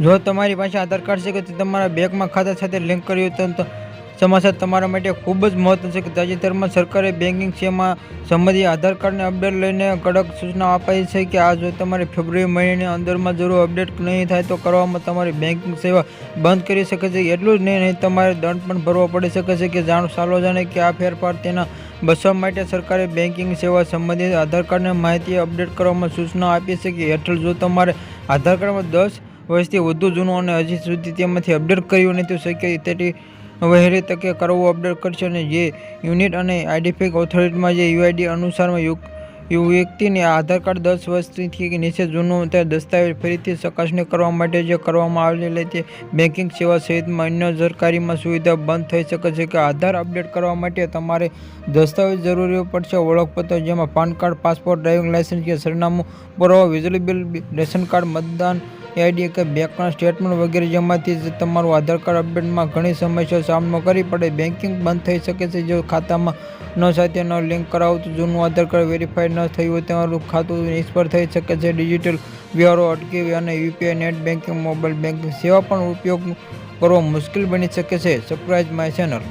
જો તમારી પાસે આધાર કાર્ડ છે કે તમારા બેંકમાં ખાતા સાથે લિંક કર્યું તો સમાચાર તમારા માટે ખૂબ જ મહત્વ છે કે તાજેતરમાં સરકારે બેન્કિંગ સેવામાં સંબંધિત આધાર કાર્ડને અપડેટ લઈને કડક સૂચના અપાઈ છે કે આ જો તમારે ફેબ્રુઆરી મહિનાની અંદરમાં જરૂર અપડેટ નહીં થાય તો કરવામાં તમારી બેન્કિંગ સેવા બંધ કરી શકે છે. એટલું જ નહીં નહીં, તમારે દંડ પણ ભરવો પડી શકે છે કે જાણો સાલો જાણે કે આ ફેરફાર તેના બસવા માટે સરકારે બેન્કિંગ સેવા સંબંધિત આધાર કાર્ડને માહિતી અપડેટ કરવામાં સૂચના આપી છે કે હેઠળ જો તમારે આધાર કાર્ડમાં દસ વર્ષથી વધુ જૂનું અને હજી સુધી તેમાંથી અપડેટ કર્યું નથી શક્ય તેથી વહેલી તકે કરવું અપડેટ કરશે અને જે યુનિટ અને આઈડેન્ટિફાઈ ઓથોરિટીમાં જે યુઆઈડી અનુસારમાં યુ યુ વ્યક્તિને આધાર કાર્ડ દસ વર્ષથી નીચે જૂનું તે દસ્તાવેજ ફરીથી ચકાસણી કરવા માટે જે કરવામાં આવેલી તે બેન્કિંગ સેવા સહિતમાં અન્ય સરકારીમાં સુવિધા બંધ થઈ શકે છે કે આધાર અપડેટ કરવા માટે તમારે દસ્તાવેજ જરૂરી પડશે. ઓળખપત્ર જેમાં PAN card, passport, driving licence કે સરનામું, પુરાવો વીજળી બિલ રેશન કાર્ડ, મતદાન આઈડી કે બેંકના સ્ટેટમેન્ટ વગેરે જેમાંથી તમારું આધાર કાર્ડ અપડેટમાં ઘણી સમસ્યાઓ સામનો કરી પડે. બેન્કિંગ બંધ થઈ શકે છે જો ખાતામાં ન સાથે ન લિંક કરાવો તો જૂનું આધાર કાર્ડ વેરીફાઈડ ન થયું હોય તમારું ખાતું નિષ્ફળ થઈ શકે છે. ડિજિટલ વ્યવહારો અટકી અને UPI net banking mobile banking સેવા પણ ઉપયોગ કરવો મુશ્કેલ બની શકે છે. Subscribe my channel